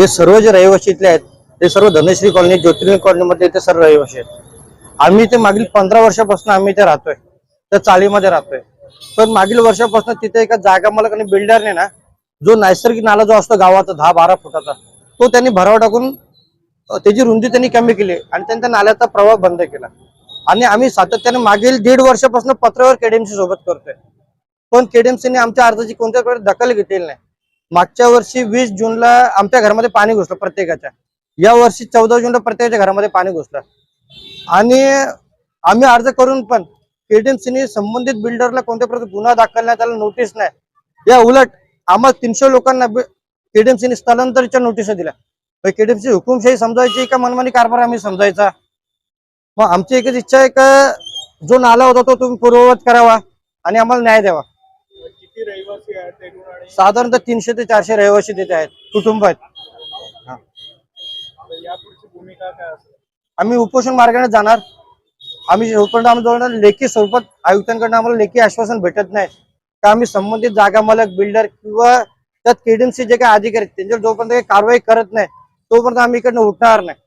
हे सर्व जे रहिवासी इथले आहेत ते सर्व धनश्री कॉलनी ज्योतिर्लिंग कॉलनीमध्ये ते सर्व रहिवासी आहेत. आम्ही ते मागील पंधरा वर्षापासून आम्ही इथे राहतोय त्या चाळीमध्ये राहतोय. पण मागील वर्षापासून तिथे एका जागा मला आणि बिल्डरने ना जो नैसर्गिक नाला जो असतो गावाचा दहा बारा फुटाचा तो त्यांनी भराव टाकून त्याची रुंदी त्यांनी कमी केली आणि त्यांनी त्या नाल्याचा प्रवाह बंद केला. आणि आम्ही सातत्याने मागील दीड वर्षापासून पत्रावर केडीएमसी सोबत करतोय. पण केडीएमसीने आमच्या अर्जाची कोणत्याकडे दखल घेतलेली नाही. मागच्या वर्षी वीस जूनला आमच्या घरामध्ये पाणी घुसलं प्रत्येकाच्या. या वर्षी चौदा जूनला प्रत्येकाच्या घरामध्ये पाणी घुसलं. आणि आम्ही अर्ज करून पण केडीएमसीने संबंधित बिल्डरला कोणत्या प्रकारचा गुन्हा दाखल नाही त्याला नोटीस नाही. या उलट आम्हाला तीनशे लोकांना केडीएमसीने स्थलांतरच्या नोटीस दिल्या. केडीएमसी हुकुमशाही समजायची का मनमानी कारभार आम्ही समजायचा? मग आमची एकच इच्छा आहे का जो नाला होता तो तुम्ही पूर्ववत करावा आणि आम्हाला न्याय द्यावा किती रहिवासी आहेत एकूण आणि साधारणतः तीनशे ते चारशे रहिवासी तिथे आहेत कुटुंब आहेत. आम्ही उपोषण मार्गाने जाणार. आम्ही जोपर्यंत आम्ही जोपर्यंत लेखी स्वरूपात आयुक्तांकडून आम्हाला लेखी आश्वासन भेटत नाही. का आम्ही संबंधित जागा मालक बिल्डर किंवा त्यात केडीएमसी जे काही अधिकारी आहेत, त्यांच्यावर जोपर्यंत काही कारवाई करत नाही तोपर्यंत आम्ही इकडनं उठणार नाही.